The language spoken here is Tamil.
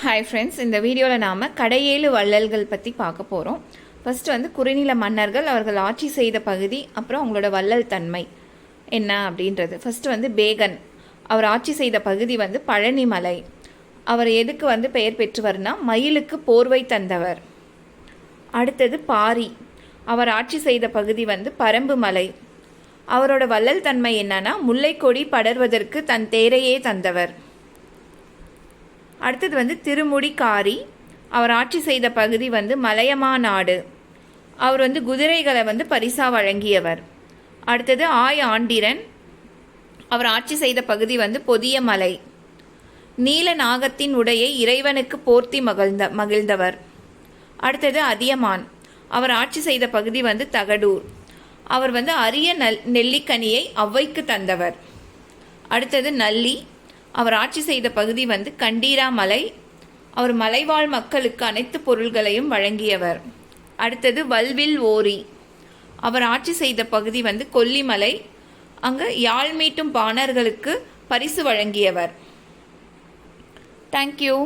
ஹாய் ஃப்ரெண்ட்ஸ் இந்த வீடியோவில் நாம் கடையேழு வள்ளல்கள் பற்றி பார்க்க போகிறோம் ஃபஸ்ட்டு வந்து குறுநில மன்னர்கள் அவர்கள் ஆட்சி செய்த பகுதி அப்புறம் அவங்களோட வள்ளல் தன்மை என்ன அப்படின்றது. ஃபஸ்ட்டு வந்து பேகன். அவர் ஆட்சி செய்த பகுதி வந்து பழனிமலை. அவர் எதுக்கு வந்து பெயர் பெற்றவர்னா மயிலுக்கு போர்வை தந்தவர். அடுத்தது பாரி. அவர் ஆட்சி செய்த பகுதி வந்து பரம்பு மலை. அவரோட வள்ளல் தன்மை என்னன்னா முல்லைக்கொடி படர்வதற்கு தன் தேரையே தந்தவர். அடுத்தது வந்து திருமுடிக்காரி. அவர் ஆட்சி செய்த பகுதி வந்து மலையமா நாடு. அவர் வந்து குதிரைகளை வந்து பரிசா வழங்கியவர். அடுத்தது ஆய் ஆண்டிரன். அவர் ஆட்சி செய்த பகுதி வந்து பொதிய மலை. நீல நாகத்தின் உடையை இறைவனுக்கு போர்த்தி மகிழ்ந்த மகிழ்ந்தவர். அடுத்தது அதியமான். அவர் ஆட்சி செய்த பகுதி வந்து தகடூர். அவர் வந்து அரிய நெல் நெல்லிக்கனியை ஔவைக்கு தந்தவர். அடுத்தது நல்லி. அவர் ஆட்சி செய்த பகுதி வந்து கண்டீரா மலை. அவர் மலைவாழ் மக்களுக்கு அனைத்து பொருள்களையும் வழங்கியவர். அடுத்தது வல்வில் ஓரி. அவர் ஆட்சி செய்த பகுதி வந்து கொல்லிமலை. அங்கு யாழ் மீட்டும் பாணர்களுக்கு பரிசு வழங்கியவர். தேங்க்யூ